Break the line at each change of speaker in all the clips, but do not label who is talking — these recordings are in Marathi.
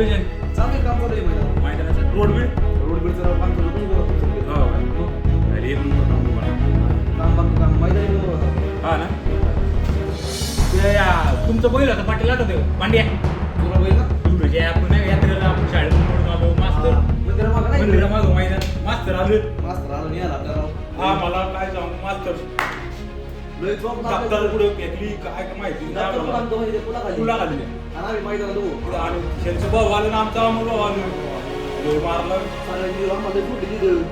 नियोजन
चांगलं काम चालू आहे मैदान
मैदानाचं रोड बिल
रोड बिल जरा पाच होतो हो
अरे एक नंबर काम
काम बाकी काम. मैदानी
हा ना? या, तुमचं बैल होता पाटील आता ते पांड्या.
तुला बैल ना?
तुझे आपण यात्रेला आपण शाळेत म्हणून आलो मास्तर.
मंदिरा मागं नाही?
मंदिरा मैदान. मास्तर आलं.
मास्तर आलो नाही आला आपल्याला
हा मला काय सांगू? मास्तर.
लय जॉब
दप्तर पुढे घेतली काय माहिती? नाही तुला खाल्ली? भाऊ आलं ना आमचा अमोल भाऊ आलो लय मारलं.
सगळ्यांनी आम्हाला जोडली तिथं.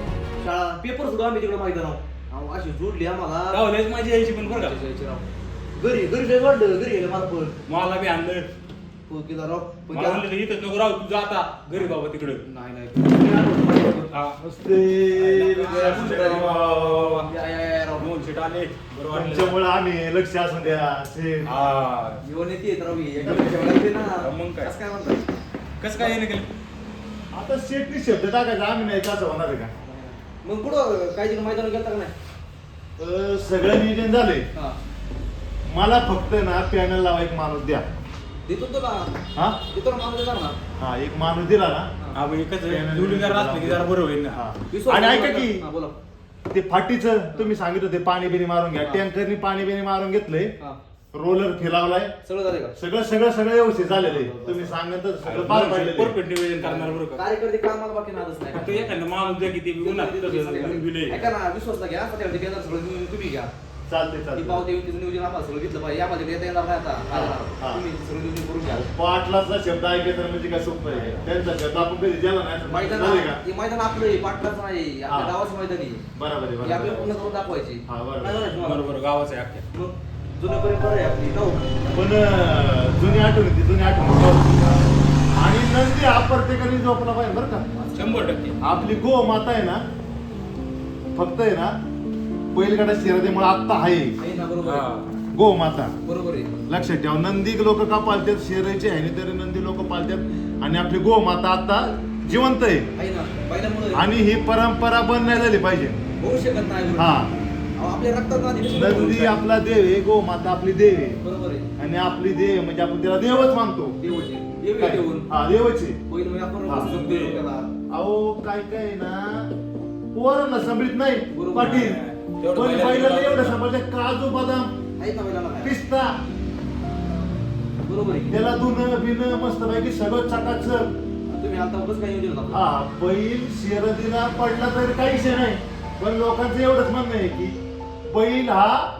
शाळा पेपर सुद्धा आम्ही तिकडे मैदानावर अहो, अशी जोडली आम्हाला.
गावल्याच माझी यायची पण बरं का.
घरी घरी वाढलं घरी मला पण.
मला बी आणलं.
केला राव पण
मला
त्या-
म्हणलं इथंच नको राहू तू जाता घरी बाबा तिकडे.
नाही नाही.
हा.
या, या, या, राव.
दोन सीट आले. बरं वाटलं.
तुमच्यामुळे आम्ही लक्ष असून द्या.
हा.
येऊन येते येत राव ही. एका पेक्षा वेळा येते ना.
मग काय?
कसं काय म्हणताय?
कसं काय येणं केलं?
आता शेटनी शब्द टाकायचा. आम्ही नाही कसं होणार आहे का?
मग पुढं काय तिकडे मैदानावर गेलता का नाही?
अं, सगळं नियोजन झालंय.
हा.
मला फक्त ना पॅनल लावा एक माणूस द्या. हा? हा एक माणूस दिला ना.
हा मग एकच जुलीदार असले की जरा बरं होईल ना.
हा.
विश्वास
आणि ऐका. की?
हा, बोला.
ते फाटीचं तुम्ही सांगितलं ते पाणी बिणी मारून घ्या.
हा.
टँकरनी पाणी बिणी मारून घेतलंय.
हा.
रोलर फिलावलाय
सगळं झालं का?
सगळं सगळं सगळं व्यवस्थित झालेलं आहे. तुम्ही सांगितलं सगळं पार पाडलेलं आहे.
परफेक्ट नियोजन करणार बरं का?
कार्यकर्ते कामाला बाकी नादच नाही.
फक्त एखादा माणूस द्या की ते उन्हात तसं दिलंय.
ऐका ना विश्वासला घ्या. सगळं तुम्ही- तुम्ही घ्या.
चालते
ती
चालते
पावते येऊन तिचं नियोजन आम्हाला सगळं घेतलं पाहिजे. आम्हाला येता येणार नाही
हा.
आता तुम्ही सगळं नियोजन करून घ्या
पाटलाचा शब्द ऐकायचा म्हणजे काय सोपं आहे? त्यांचा शब्द आपण कधी दिला नाही.
मैदान
झालंय का?
हे मैदान आपलं आहे, पाटलाचं नाही. आपल्या
हा.
गावाचं मैदान आहे.
बरोबर आहे
हे
बरोबर
पूर्ण
आहे.
करून दाखवायची.
हा, बरोबर.
काय म्हणायचं तुम्हाला?
बरोबर गावाचं आहे अख्ख्या.
मग जुनं परंपरा आहे आपली जाऊ.
पण अं, जुनी आठवण ती जुनी आठवण. आणि नंदी हा प्रत्येकाने जोपला पाहिजे बरं का?
शंभर टक्के.
आपली गो माता आहे ना फक्त आहे ना बैलगाडा शर्यतीमुळे आत्ता आहे. गो माता.
बरोबर आहे.
लक्षात ठेवा नंदी लोक का पालतात? शेरायचे आहे तरी नंदी लोक पालतात. आणि आपली गो माता आता जिवंत आहे.
आहे ना पहिल्यामुळे.
आणि ही परंपरा बंद नाही झाली पाहिजे.
होऊ शकत नाही
हा.
अहो, आपल्या रक्तात नादी कशी?
आपला देव आहे गो माता आपली देव आहे.
बरोबर आहे.
आणि आपली देव म्हणजे आपण त्याला देवच मानतो.
देवाची देव
काय?
आहे देऊन
हा देवच आहे.
पहिलं म्हणजे आपण
हा.
त्याला.
अहो काय काय आहे ना पोरांना संभळीत नाही.
बरोबर
पाटील.
आहे. तेवढं
पण एवढं सांभाळते काजू बदाम
आहेत ना बैलाला काय?
पिस्ता.
बरोबर आहे.
त्याला धुणं बिणं मस्त पैकी सगळं चकाचक
तुम्ही आता उगाच काही येऊ
हा बैल शर्यतीला पडला तरी काही विषय नाही. पण लोकांचं एवढंच म्हणणं आहे की बैल हा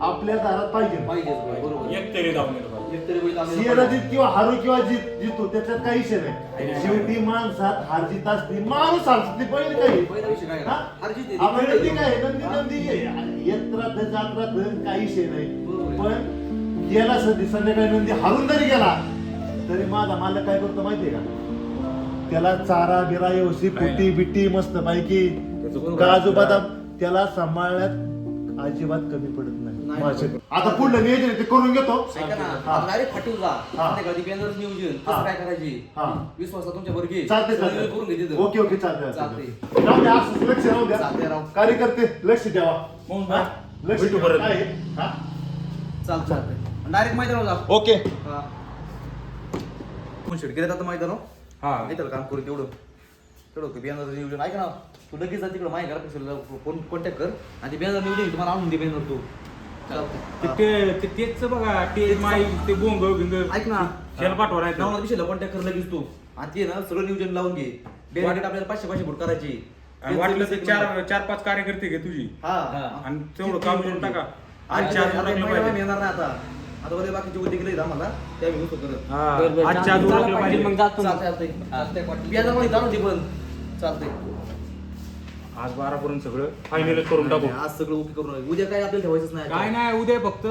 आपल्या दारात पाहिजे.
पाहिजेच बैल, बरोबर आहे.
एक तरी जाऊन येतो पाहिजे.
एक तरी बैल आम्हाला
शर्यतीत
पाहिजे.
किंवा हारू किंवा जीत जितो त्याच्यात काही विषय
आहे
नाही. शेवटी माणसात हार जीत असते माणूस बैल काही
पहिला काय
हा?
हार जीत आहे.
आपण
ती
नंदी काय नंदी
हा?
नंदी येत राहत जात राहत काही विषय नाही
बरोबर आहे.
पण गेला सध्या संध्याकाळी नंदी हारून जरी गेला तरी माझा मालक काय करतो माहितीये का त्याला चारा बिरा व्यवस्थित
नाही.
कुटी बिट्टी मस्त पैकी. काजू बदाम त्याला सांभाळण्यात अजिबात कमी पडत आता पुढलं नियोजन आहे ते करून घेतो
ऐका ना
हा.
डायरेक्ट फाटीव जा
हा.
संध्याकाळी बॅनर नियोजन
हा.
कसं काय करायची
हा.
विश्वासा तुमच्या बरोबर घे
चालते
सगळं करून घे
चालते
तिथं.
ओके ओके चालते
चालते.
चालते राहू द्या, असंच लक्ष राहू
चालते
द्या. कार्यकर्ते लक्ष द्यावा
मग
हा? लक्ष
भेटू
द्यावा.
परत.
काय आहे? हा?
चालतं चालतंय डायरेक्ट मैदानावर जा
ओके
हा कोण शेट गेले आता मैदान
हा
येतं काम करू तेवढं तेवढं नियोजन ऐक ना तू लगेच जा तिकडं माझ्या घरापेक्षा फोन कॉन्टॅक्ट कर आणि ते बियाणार नियोजन तुम्हाला आणून दे बियाणार तू
ते-
चालतंय.
ते ते- तेच बघा ते माई ते बोंग बिंग
ऐक ना.
शेल पाठवा राहत
नवरा विषयला कॉन्टॅक्ट कर लगेच तू? आणि ते ना सगळं नियोजन लावून घे. बेनिफिट आपल्याला पाचशे पाचशे फूट करायची.
आणि वाटलं तर चार चार पाच कार्यकर्ते घे तुझी.
हा.
आणि तेवढं काम करून टाका. आज
आता
उरकलं
महिना
पाहिजे.
येणार नाही आता. आता बरे बाकीचे उद्या गेले आम्हाला त्या मी होतो करत.
हा, आज
चालतंय,
उरकलं
पाटील,
पाहिजे.
मग जातो मी.
चालतंय चालतंय बियाणामध्ये जाणून दे पण. चालतंय.
आज बारा पर्यंत सगळं फायनल करून टाकू.
आज सगळं ओके करून उद्या काय आपल्याला ठेवायचंच नाही
काय नाही उद्या फक्त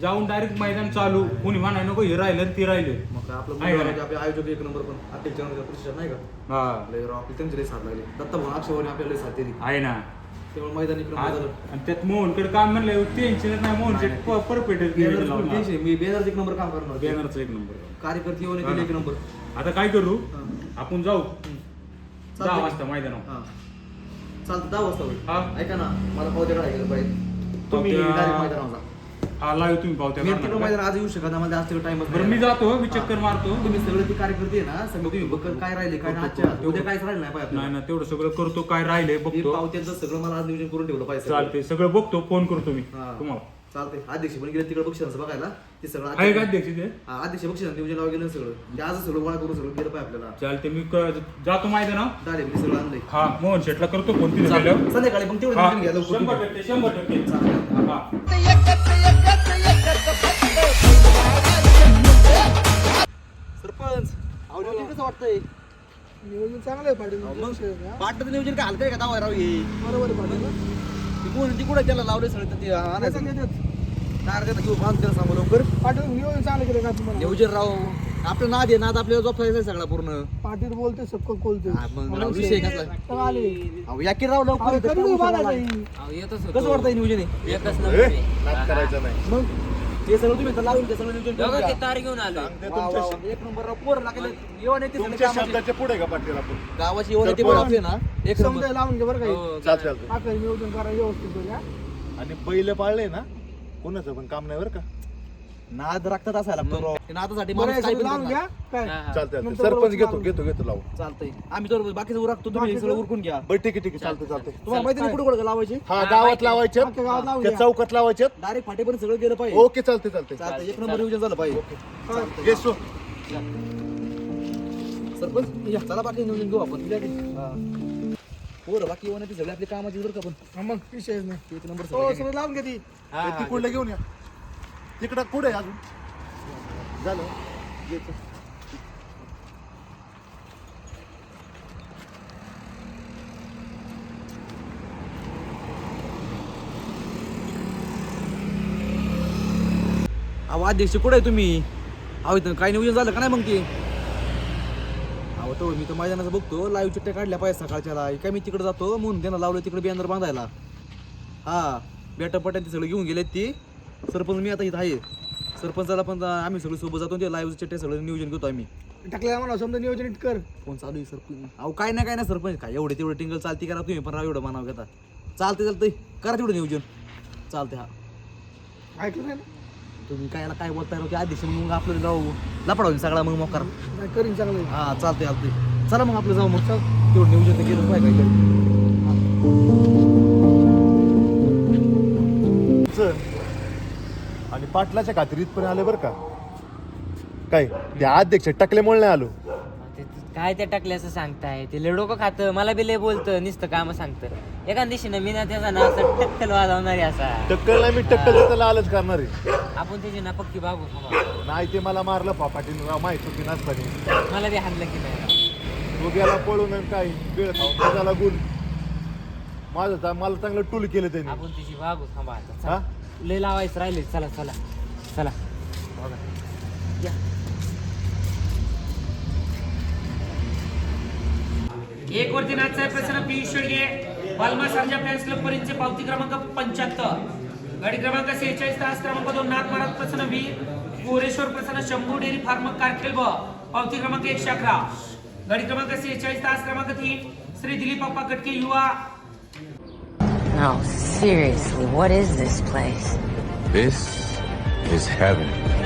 जाऊन डायरेक्ट मैदान चालू. कोणी म्हणाय नको हे राहिलं ती राहिलं.
मग आपलं
आहे का
मुलं
नाही?
आपले आयोजक एक नंबर पण. प्रतिष्ठान नाही का?
हा.
लय राव आपली त्यांचे लय साथ लागले. दत्ता भाऊ अक्षयवाणी आपल्याला लय साथ दिली.
आहे ना.
त्यामुळे मैदानी
आज- आणि त्यात मोहनकडे काम म्हणलं टेन्शनच नाही मोहनचे परफेक्ट
टेन्शन मी बॅनरचं एक नंबर काम करणार.
बॅनरचा एक नंबर.
कार्यकर्ते येऊन एक नंबर.
आता काय करू?
हा.
आपण जाऊ. दहा
चालतंय.
वाजता मैदानावर.
हा. चालतं दहा वाजता होईल.
हा.
ऐका ना मला पावत्या काढायला पाहिजे तुम्ही
पावत्या-
डायरेक्ट मैदानावर जा.
हा लाईव्ह तुम्ही पावत्या
मी मैदान? आज येऊ शकत नाही मला आज टाइम
बरं मी जातो मी चक्कर मारतो.
तुम्ही सगळे ते कार्यकर्ते आहे ना सगळं तुम्ही बघ काय राहिले काय नाही आजच्या. उद्या काहीच राहिलं नाही पाहिजे
नाही
आपल्याला.
ना तेवढं सगळं करतो काय राहिले
हे
बघतो.
पावत्यांचं सगळं मला आज नियोजन करून ठेवलं पाहिजे
चालते सगळं बघतो फोन करतो मी
हा.
तुम्हाला.
चालतंय. अध्यक्ष पण गेले तिकडे बक्षिसांचं बघायला. ते सगळं
आहे का अध्यक्ष ते
हा, अध्यक्ष बक्षिसांचं नियोजन लावा गेलं सगळं. म्हणजे आज सगळं गोळा करून सगळं गेलं पाहिजे आपल्याला.
चालते मी क- जातो मैदानावर
दाढी बिडी सगळं आणलंय.
हा मोहन शेटला करतो फोन तिथे
चालेल. संध्याकाळी मग तेवढं
हा,
नियोजन घ्या लवकर
शंभर. टक्के शंभर टक्के.
चालेल.
हा.
सरपंच कसं वाटतंय?
नियोजन चांगलं आहे पाटील.
मग पाटलं नियोजन काय हलकं आहे का दावा राव हे
बरोबर आहे पाटील.
कोण ती कुठं त्याला लावले सगळं. तर ते आणायचं. घेऊ बांध त्याला सांगू लवकर.
पाटील नियोजन चांगलं केलं का तुम्हाला?
राव आपलं नाद आहे. नाद आपल्याला जोपायचा सगळा पूर्ण.
पाटील बोलते सबक बोलते.
हा, मग राव, विषय कसला?
तर आले.
अहो या की राव
अहो,
लवकर
कधी. ही?
कसं वाटतंय नियोजन आहे?
ए, नाद करायचा नाही.
मग? ते सगळं तुम्ही इथं लावून ते सगळं नियोजन करून घ्या.
तार घेऊन आलो
सांगते
वा, वा,
तुमच्या
वा. एक नंबर राव पोरं लागले. येऊन येते सगळे
तुमच्या
कामाचे.
शब्दाच्या पुढे का पाटील आपण?
गावाची येऊन येते आपले ना. एक नंबर.
समजा लावून घे बरं काही आखरी नियोजन करा व्यवस्थित.
आणि बैल पाळले ना कोणाचं पण काम नाही बरं का?
नाद राखतात असायला लागतो नादासाठी माणूस काय पण
लावून घ्या. नंतर
सरपंच घेतो
लावून
घेतो घेतो लावून.
चालतंय. आम्ही तर बाकीचं उरकतो तुम्ही
बाकीचं?
सगळं उरकून घ्या.
बरं ठीक आहे ठीक आहे. चालतं चालतं
तुम्हाला माहिती नाही कुठे कुठे लावायचे?
हा गावात लावायचे.
गावात
त्या. चौकात लावायचे.
डायरेक्ट फाटेपर्यंत सगळं गेलं पाहिजे.
ओके चालते चालते
चालतं एक नंबर नियोजन झालं पाहिजे.
ये. सो
सरपंच या, चला बाकी नियोजन घेऊ आपण. हा. पोरं बाकी येऊन येते सगळे आपले कामाची बरं का पण
हा, मग विषयच नाही.
एक नंबर
हो
सगळं.
सगळं लावून घ्या ती.
ते तिकडलं घेऊन या. तिकडं कुठे आहे अजून. झालं. येतो.
अहो अध्यक्ष कुठे आहे तुम्ही? अहो इथं काय नियोजन झालं का नाही मग ते? अहो तो मी तर मैदानाचं बघतो. लाईव्ह चिट्ट्या काढल्या पाहिजे सकाळच्याला. काय मी तिकडे जातो? म्हणून त्यांना लावलं तिकडे बियांदर बांधायला. हा बेटा पट्या ते घेऊन गेलेत ती. सरपंच मी आता इथं आहे. सरपंचाला पण आम्ही सगळे सोबत जातो ते लाईव्ह चिट्ट्या सगळं नियोजन घेतो आम्ही.
टाकल्या म्हणा समजा नियोजन नीट कर.
कोण चालू आहे सरपंच? अहो काय नाही काय नाही सरपंच काय एवढे तेवढे टिंगल चालती करा तुम्ही पण राव एवढं मानाव घेता. चालते चालतंय. करा तेवढं नियोजन. चालते हा.
ऐकलं नाही ना?
तुम्ही काय याला काय बोलताय राव ते अध्यक्ष मग आपलं जाऊ. लपडावून सगळा मग मोकार.
नाही, करीन चांगलं.
हा चालतंय चालतंय. चला मग आपलं जाऊ मग. चल. तेवढं नियोजन तर केलं पाहिजे काहीतरी
चल. आणि पाटलाच्या खात्रीत पण आले बरं का? काय? त्या अध्यक्ष टकल्यामुळे नाही आलो.
ते- काय ते टाकले असं सांगताय? ते लय डोकं खातं. मला बी लय बोलतं. नुसतं काम सांगतं. एका दिवशीनं मी ना त्याचा ना असं टक्कल वाजवणारी असा.
टक्कल नाही मी टक्कल त्याला आलंच करणार आहे.
आपण त्याची ना पक्की बागू.
नाही ते मला मारलं पापाटीन. राव माहीत होती नसताना
मला बी हाणलं की नाही.
तो गेला पळून आणि काय? वेळ खाऊन तो झाला गुण. माझं चा- मला चांगलं टूल केलं त्यांनी.
आपण त्याची बागू थांबा आता.
हा.
लय लावायचं राहिले. चला चला चला.
एक वरती नाचा आहे प्रसन्न पियुष शेडगे. बालमा सरजा फॅन्स क्लब परिंचे पावती क्रमांक पंच्याहत्तर. गाडी क्रमांक सेहेचाळीस तास क्रमांक दोन नाथ महाराज प्रसन्न वी गोरेश्वर प्रसन्न शंभू डेअरी फार्म कारखेल पावती क्रमांक एकशे अकरा. गाडी क्रमांक सेहेचाळीस तास क्रमांक तीन. श्री दिलीप अप्पा कटके युवा.
No, seriously, what is this place?
This is heaven.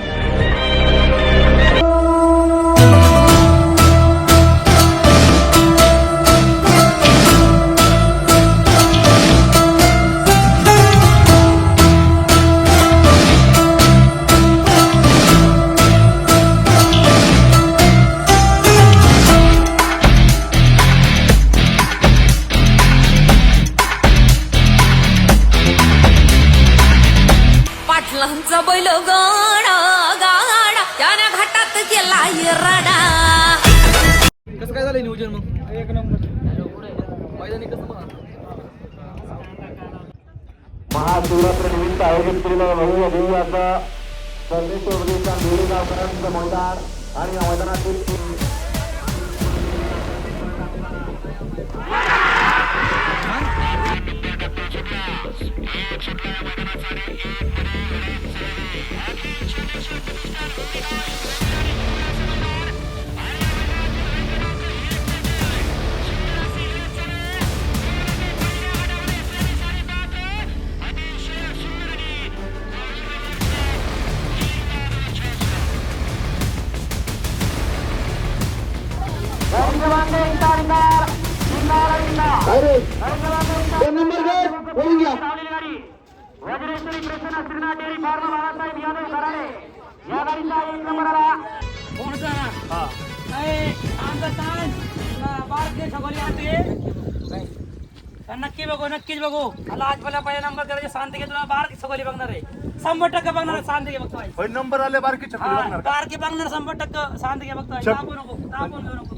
काय झालं नियोजन मग?
एक नंबर.
मैदानी कसं
महाशिवरात्र निमित्त आयोजित केलेला भव्य भव्य असा सर्वे चौधरीचा मैदान आणि या मैदानातील Thank you. दोन नंबर गट बोलून घ्या. वज्रेश्वरी कृष्णा श्रीनाथ डेअरी फार्म बाळासाहेब यादव कराडे या गाडीचा एक
नक्की बघू नक्कीच बघू. मला आज मला पहिला नंबर करायचे. शांती घेतो बारकी सगळी बघणार आहे. शंभर टक्के बघणार शांती
बघतो नंबर आले बारकी
बारकी बघणार शंभर टक्के शांती बघतोय. नको घेऊ नको.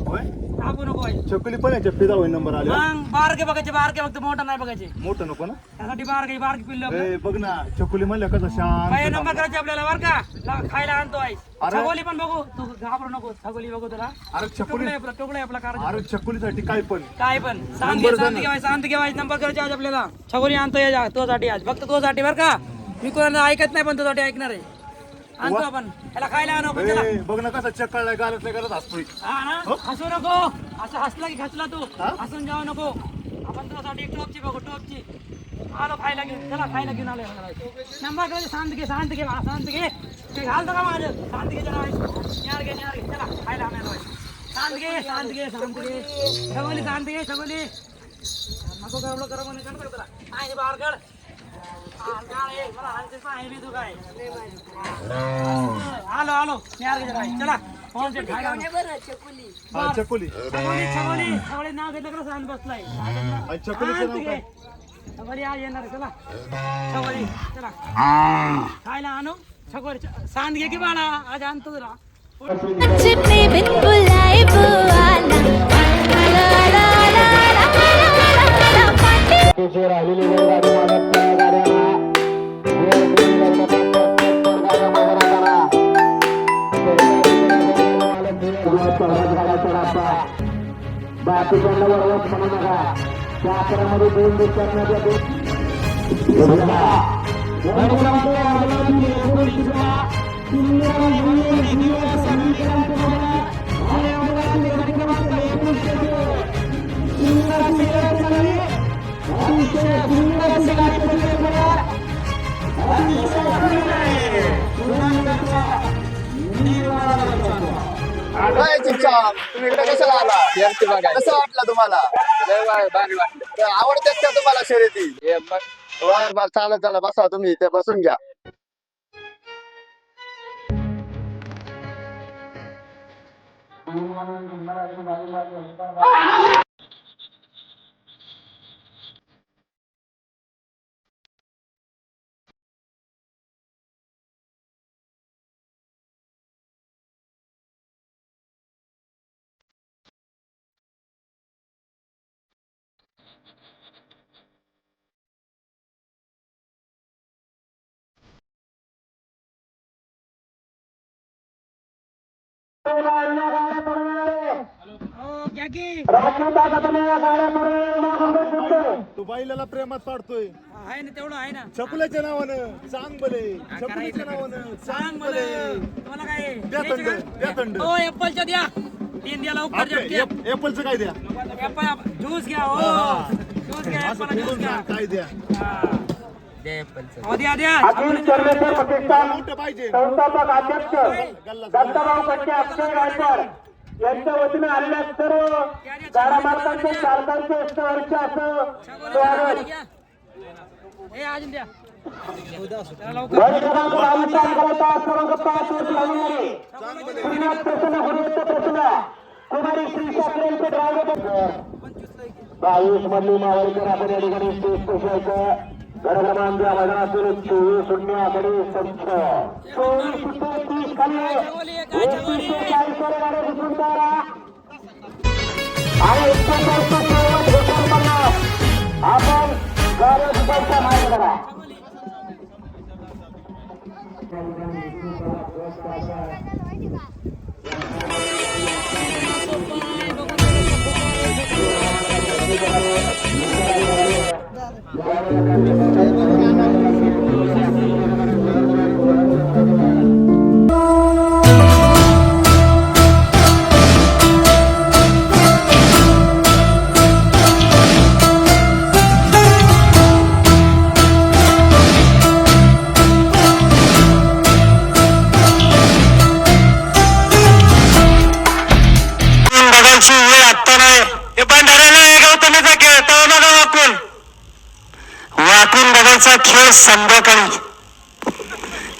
तापू नको आहे.
छकुली पण याच्या फिदा होय नंबर आले.
मग बारके बघायचे बारके बघतो मोठा नाही बघायचे.
मोठं नको ना?
त्यासाठी बारके बारके पिल्लं.
ए, बघ ना छकुली म्हणलं कसं
पहिला
शांत
नंबर करायचे आपल्याला बरं का? ला- खायला आणतो आहे
अरे.
छगोली पण बघू. तू घाबरू नको छगोली बघू तुला.
अरे छकुली
आहे आपला टुकडा आहे आपला कार
अरे छकुलीसाठी काय पण?
काय पण. शांत घे शांत घेवायचं शांत घेवायचं नंबर करायचे आज आपल्याला. छगोली आणतो या तोसाठी आज. फक्त तोसाठी बरं का? मी कोणाला ऐकत नाही पण तोसाठी ऐकणार आहे. आणतो आपण. त्याला खायला आणू आपण त्याला
ए, बघ ना कसा चक्कळला गालतल्या करत असतोय
हा ना? हसू नको. असं हसला की खचला तू.
हा?
हसून जाऊ नको. आपण तुझ्यासाठी एक टॉपची बघू टॉपची. आलो खायला घेऊन. चला खायला घेऊन आलो नंबर करायचे शांत घे शांत घे बाळा, शांत घे. ते घालतो का माझं? शांत घे जरा. न्यार घे न्यार घे. चला खायला आणायला. शांत घे शांत घे शांत घे. सगोली शांत घे सगोली नको करा म्हणे कण तुला आहे बाहेर आलो आलो चला.
हा छकुली
छगोली नाव घेतलं का सांग बसलाय? छगोली आज येणार चला. छगोली चला. खायला आणू. छगोली सांग घे की बाळा. आज आणतो जरा
वरवत म्हणू नका त्या आकारामध्ये दोन दिवसांमध्ये दोन
काय चिपचाप तुम्ही इकडे कशाला आला? कसं वाटलं तुम्हाला? आवडतात का तुम्हाला शर्यती? बरं, बरं, चालेल चला बसा तुम्ही इथे बसून घ्या. तू बाईला प्रेमात पाडतोय.
आहे ना तेवढं आहे ना.
छकुल्याच्या नावानं सांग बले छकुल्याच्या नावानं
सांग मला
बले.
तुम्हाला काय?
द्या थंड? द्या थंड.
हो एप्पलच्या द्या. तीन द्याला उपकार द्या
एपलचं काय द्या?
एप्पल ज्यूस घ्या हो. ज्यूस घ्या
काय द्या?
अखिल
पाहिजे.
संस्थापक अध्यक्ष दत्ताभाऊ कट्टे अक्षय गायकवाड यांच्या वतीने आलेल्या सर्व. गाडा मालकांचे चालकांचे सहर्ष असं
हे
बावीस मधली मावळकर आपण या ठिकाणी स्टेज पोहोचायचं गड क्रमांक चोवीस शून्य आकडे संच चोवीस ते तीस खाली. चाळीस वर गाड्या आणि एकोणचाळीस चौवन्न आपण गाड्या मार्ग करा
बघायची फायनलचा खेळ संध्याकाळी.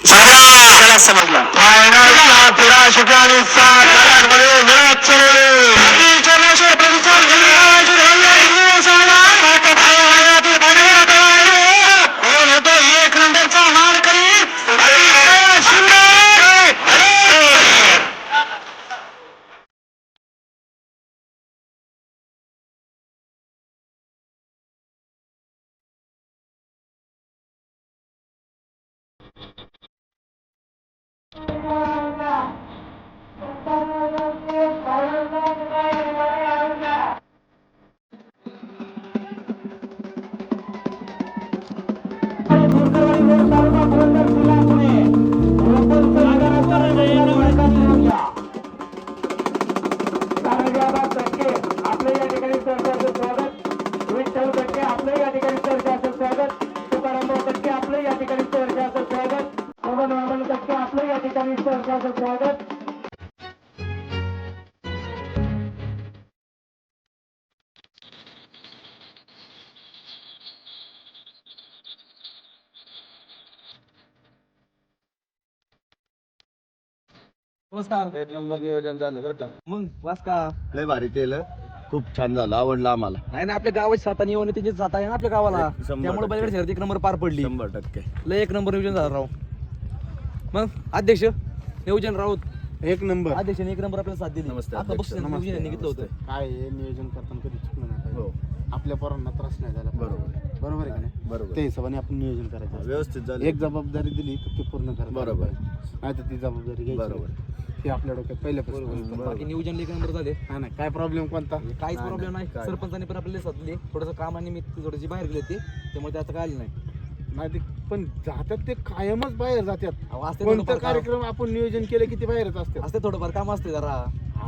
झाला त्याला समजला. फायनलचा तिरा ठिकाणी सात गटांमध्ये
आपलं या ठिकाणी चर्चाचं स्वागत. पवन वामन टक्के आपलं या ठिकाणी चर्चाचं स्वागत.
मग वास का?
लय भारी केलं. खूप छान झालं आवडलं आम्हाला.
नाही ना आपल्या गावाची साता नियम त्याची साता आहे ना आपल्या गावाला.
शंभर
त्यामुळे
टक्के.
बैलगाडी शर्यत एक नंबर पार पडली.
शंभर टक्के.
लय एक नंबर नियोजन झालं राव. मग अध्यक्ष नियोजन राऊत.
एक नंबर.
अध्यक्षाने एक नंबर आपल्याला साथ दिली.
नमस्ते,
आता
अध्यक्ष.
बक्षीस नियोजन घेतलं होतं.
काय आहे, नियोजन करताना कधी चुकलं नाही
हो.
पाहिजे. आपल्या पोरांना त्रास नाही झाला. पाहिजे.
बरोबर.
बरोबर आहे का नाही?
बरोबर.
त्या हिशोबाने आपण नियोजन करायचं.
व्यवस्थित झालं.
एक जबाबदारी दिली तर ती पूर्ण करायला
बरोबर.
नाही तर ती जबाबदारी घ्यायची
बरोबर.
ती आपल्या डोक्यात पहिल्यापासून.
बाकी नियोजन एक नंबर झाले.
हा ना काय प्रॉब्लेम कोणता?
काहीच प्रॉब्लेम नाही? सरपंचाने पण आपल्याला साथ दिली. थोडंसं कामानिमित्त थोडीशी बाहेर गेले ते त्यामुळे त्याचं काय नाही.
नाही ते पण जातात ते कायमच बाहेर जातात.
असते
कोणतं
थोडंफार काम.
कार्यक्रम आपण नियोजन केलं की ते बाहेरच असते?
असते थोडंफार काम असते जरा.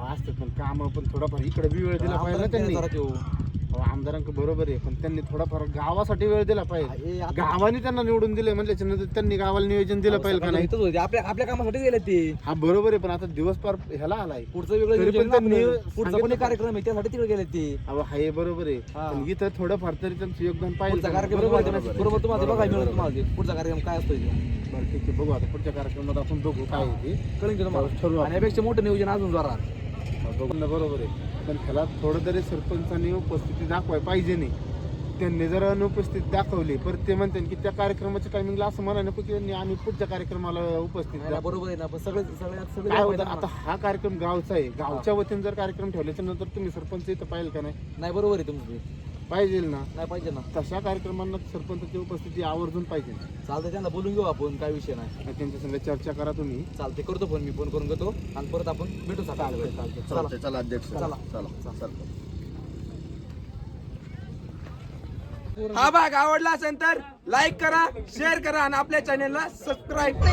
असतात पण काम पण थोडाफार इकडे बी वेळ दिला पाहिजे ना त्यांनी.
जरा त्यो.
आमदारांक बरोबर आहे पण त्यांनी थोडाफार गावासाठी वेळ दिला पाहिजे.
हे
गावाने त्यांना निवडून दिले म्हणजे त्यांनी गावाला नियोजन दिलं पाहिजे का नाही?
इथंच होते. आपल्या आपल्या कामासाठी गेले ते.
हा बरोबर आहे पण आता दिवस पार ह्याला आलाय.
पुढचं वेगळं
तरी पण
नियोजन
त्यांनी.
पुढचा पण
सांगितलं
एक कार्यक्रम आहे त्यासाठी तिकडे गेले ते.
अहो हाय बरोबर आहे.
हा.
पण इथं थोडंफार तरी त्यांचं योगदान पाहिजे
पुढचा? कार्यक्रम
बरोबर आहे.
तुम्हाला मिळेल तुम्हाला ते. पुढचा कार्यक्रम काय असतो.
बरं ठीक आहे बघू आता पुढच्या कार्यक्रमात आपण बघू काय आहे ते.
कळेल की तुम्हाला.
ठरवू आपण.
आणि यापेक्षा मोठं नियोजन अजून जरा.
बघू. बरोबर आहे. पण त्याला थोडं तरी सरपंचांनी उपस्थिती दाखवाय पाहिजे नाही त्यांनी जर अनुपस्थित दाखवली पर ते म्हणते की त्या कार्यक्रमाच्या टायमिंगला असं म्हणा नको की त्यांनी आम्ही पुढच्या कार्यक्रमाला उपस्थित.
बरोबर आहे ना पण सगळे
काय होतं आता हा कार्यक्रम गावचा आहे गावच्या वतीने जर कार्यक्रम ठेवल्याच्या नंतर तुम्ही सरपंच इथं पाहिजे का नाही
नाही बरोबर आहे तुमचं.
पाहिजे ना.
नाही पाहिजे ना.
तशा कार्यक्रमांना सरपंचाची उपस्थिती आवर्जून पाहिजे.
चालतंय त्यांना बोलून घेऊ आपण काय विषय नाही.
त्यांच्या संग चर्चा करा तुम्ही.
चालते करतो फोन मी फोन करून घेतो. आणि परत आपण भेटू सकाळी. चला
चालतंय. चला. अध्यक्ष.
चला.
चला चला.
हा भाग आवडला असेल तर लाईक करा शेअर करा आणि आपल्या चॅनेलला सबस्क्राईब